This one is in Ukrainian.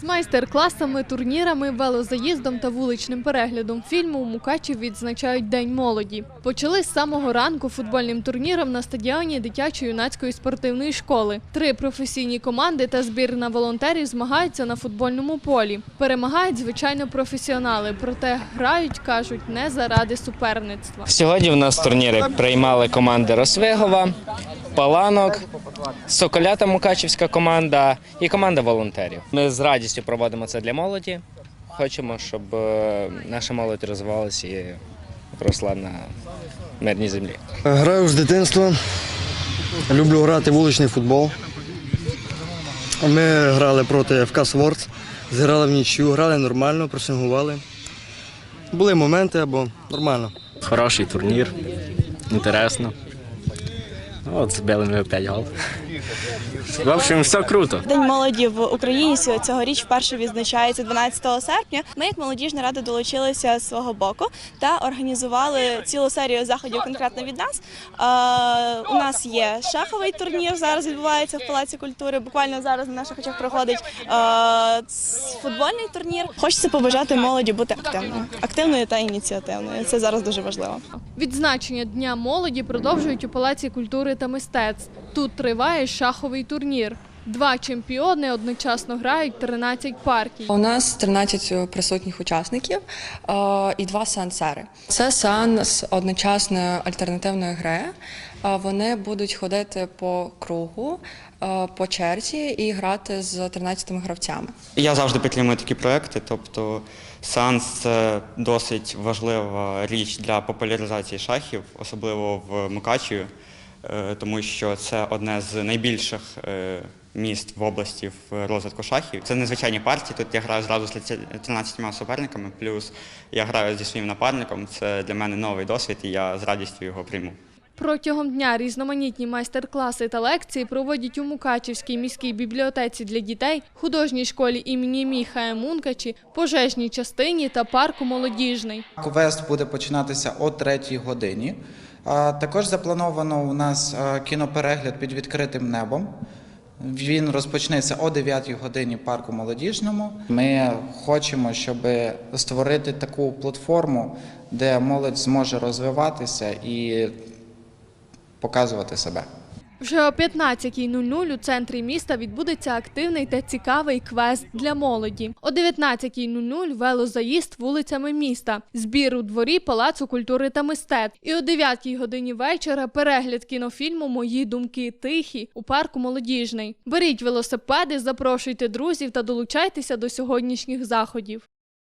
З майстер-класами, турнірами, велозаїздом та вуличним переглядом фільму у Мукачів відзначають День молоді. Почали з самого ранку футбольним турніром на стадіоні дитячо-юнацької спортивної школи. Три професійні команди та збірна волонтерів змагаються на футбольному полі. Перемагають звичайно професіонали, проте грають, кажуть, не заради суперництва. Сьогодні в нас турніри приймали команди Росвигова, Паланок, Соколята Мукачівська команда і команда волонтерів. Ми з радістю проводимо це для молоді. Хочемо, щоб е, наша молодь розвивалася і росла на мирній землі. Граю з дитинства. Люблю грати вуличний футбол. Ми грали проти ФК Сворц, зіграли в нічю, грали нормально, пресингували. Були моменти або нормально. Хороший турнір, інтересно. Oh, Wat bellen we bij jou. В общем, все круто. День молоді в Україні цьогоріч вперше відзначається 12 серпня. Ми, як молодіжна рада, долучилися з свого боку та організували цілу серію заходів конкретно від нас. У нас є шаховий турнір. Зараз відбувається в Палаці культури. Буквально зараз на наших очах проходить футбольний турнір. Хочеться побажати молоді бути активною, активною та ініціативною. Це зараз дуже важливо. Відзначення Дня молоді продовжують у Палаці культури та мистецтв. Тут триває шаховий турнір. Два чемпіони одночасно грають 13 партій. У нас 13 присутніх учасників е, і два сеансери. Це сеанс одночасної альтернативної гри. Е, Вони будуть ходити по кругу, е, по черзі і грати з 13 гравцями. Я завжди підтримую такі проекти, тобто сеанс це досить важлива річ для популяризації шахів, особливо в Мукачеві, е, тому що це одне з найбільших е, міст в області в розвитку шахів. Це незвичайні партії. Тут я граю зразу з 13 суперниками, плюс я граю зі своїм напарником. Це для мене новий досвід, і я з радістю його прийму. Протягом дня різноманітні майстер-класи та лекції проводять у Мукачівській міській бібліотеці для дітей, художній школі імені Міхая Мункачі, пожежній частині та парку молодіжний. Квест буде починатися о 3 годині. Також заплановано у нас кіноперегляд під відкритим небом. Він розпочнеться о 9 годині парку молодіжному. Ми хочемо, щоб створити таку платформу, де молодь зможе розвиватися і показувати себе. Вже о 15.00 у центрі міста відбудеться активний та цікавий квест для молоді. О 19.00 велозаїзд вулицями міста, збір у дворі Палацу культури та мистецтв. І о 9 годині вечора перегляд кінофільму Мої думки тихі у парку молодіжний. Беріть велосипеди, запрошуйте друзів та долучайтеся до сьогоднішніх заходів.